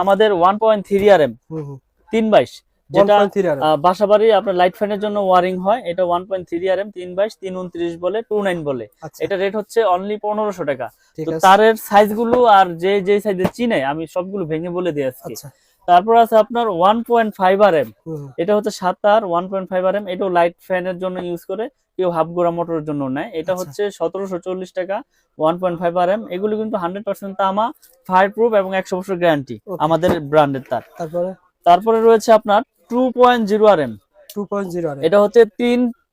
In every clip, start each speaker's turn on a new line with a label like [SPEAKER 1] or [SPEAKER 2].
[SPEAKER 1] আমাদের one point three R M তিন বাইশ। যেটা
[SPEAKER 2] 1.3 আর
[SPEAKER 1] বাসাবাড়ি আপনার লাইট ফ্যানের জন্য ওয়ারিং হয় এটা one point three R M তিন বাইশ তিন উনত্রিশ বলে টু নাইন বলে।
[SPEAKER 2] আচ্ছা।
[SPEAKER 1] এটা রেট হচ্ছে অনলি পনেরোশো টাকা। তো তারের সাইজগুলো আর যে যে সাইজে চিনে আমি সবগুলো ভেঙে বলে দিয়ে আসছি।
[SPEAKER 2] আচ্ছা।
[SPEAKER 1] তারপর আছে আপনার one point five R M. এটা হচ্ছে সাত তার one point five R M এটাও লাইট ফ্যানের জন্য ইউজ করে কেউ হাফ গোড়া মোটরের জন্য নেয়। এটা
[SPEAKER 2] আচ্ছা।
[SPEAKER 1] হচ্ছে সতেরোশো চল্লিশ টাকা one point five R M এগুলো কিন্তু হান্ড্রেড পার্সেন্ট তামা ফায়ার প্রুফ এবং একশো বছর গ্যারান্টি আমাদের ব্র্যান্ডের তার।
[SPEAKER 2] তারপরে?
[SPEAKER 1] তারপরে রয়েছে আপনার two point zero R M
[SPEAKER 2] two point zero R
[SPEAKER 1] এটা হচ্ছে তিন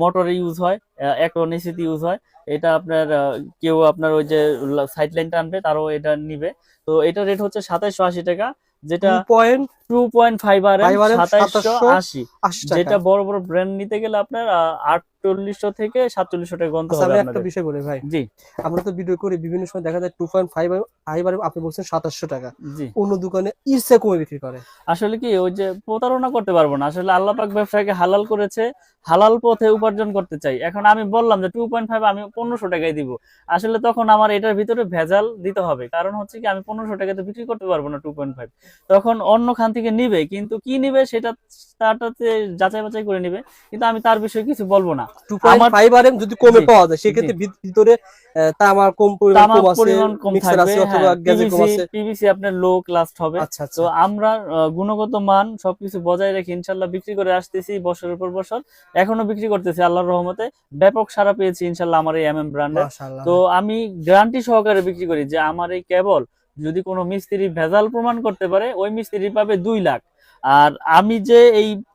[SPEAKER 1] মোটরে ইউজ হয় অ্যাক্রোনিসিটি ইউজ হয়। এটা আপনার কেউ আপনার ওই যে সাইড লাইন টানবে তারও এটা নিবে। তো এটা রেট হচ্ছে সাতাইশশো আশি টাকা যেটা
[SPEAKER 2] two point
[SPEAKER 1] two point five R M
[SPEAKER 2] 5 RM,
[SPEAKER 1] সাতাইশশো আশি। যেটা বড় বড় ব্র্যান্ড নিতে গেলে আপনার আটচল্লিশশো থেকে সাতচল্লিশশো টাকা গন্ত
[SPEAKER 2] আচ্ছা
[SPEAKER 1] হবে
[SPEAKER 2] একটা বিষয় বলি ভাই।
[SPEAKER 1] জি।
[SPEAKER 2] আমরা তো ভিডিও করি বিভিন্ন সময় দেখা যায় টু পয়েন্ট ফাইভ আপনি বলছেন সাতাশশো টাকা।
[SPEAKER 1] জি।
[SPEAKER 2] অন্য দোকানে কমে বিক্রি করে।
[SPEAKER 1] আসলে কি ওই যে প্রতারণা করতে পারব না। আসলে আল্লাহ পাক ব্যবসাকে হালাল করেছে হালাল পথে উপার্জন করতে চাই। এখন আমি বললাম যে টু পয়েন্ট ফাইভ আমি পনেরোশো টাকায় দিব। আসলে তখন আমার এটার ভিতরে ভেজাল দিতে হবে। কারণ হচ্ছে কি আমি পনেরোশো টাকাতে বিক্রি করতে পারব না টু পয়েন্ট ফাইভ তখন অন্য খান থেকে নিবে কিন্তু কি নিবে সেটা তারটাতে যাচাই বাছাই করে নিবে। কিন্তু আমি তার বিষয়ে কিছু বলব না।
[SPEAKER 2] টু পয়েন্ট
[SPEAKER 1] আমার-
[SPEAKER 2] ফাইভ আর যদি কমে
[SPEAKER 1] জি,
[SPEAKER 2] পাওয়া যায় সেক্ষেত্রে ভিতরে তামার কম পরিমাণ কম আছে
[SPEAKER 1] পরিমাণ কম
[SPEAKER 2] মিক্সার
[SPEAKER 1] থাকবে
[SPEAKER 2] আছে অথবা গ্যাজে কম আছে।
[SPEAKER 1] পিভিসি আপনার লো ক্লাস হবে।
[SPEAKER 2] আচ্ছা আচ্ছা।
[SPEAKER 1] তো আমরা গুণগত মান সবকিছু বজায় রেখে ইনশাল্লাহ বিক্রি করে আসতেছি বছরের পর বছর। এখনও বিক্রি করতেছি আল্লাহর রহমতে। ব্যাপক সারা পেয়েছি ইনশাল্লাহ আমার এই এম এম তো আমি গ্যারান্টি সহকারে বিক্রি করি যে আমার এই কেবল যদি কোনো মিস্ত্রি ভেজাল প্রমাণ করতে পারে ওই মিস্ত্রি পাবে দুই লাখ। আর আমি যে এই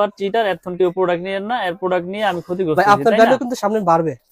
[SPEAKER 1] বাটপার চিটার এর থেকে প্রোডাক্ট নিয়ে না এর প্রোডাক্ট নিয়ে আমি ক্ষতিগ্রস্ত
[SPEAKER 2] ভাই আপনার ভ্যালু কিন্তু সামনে বাড়বে।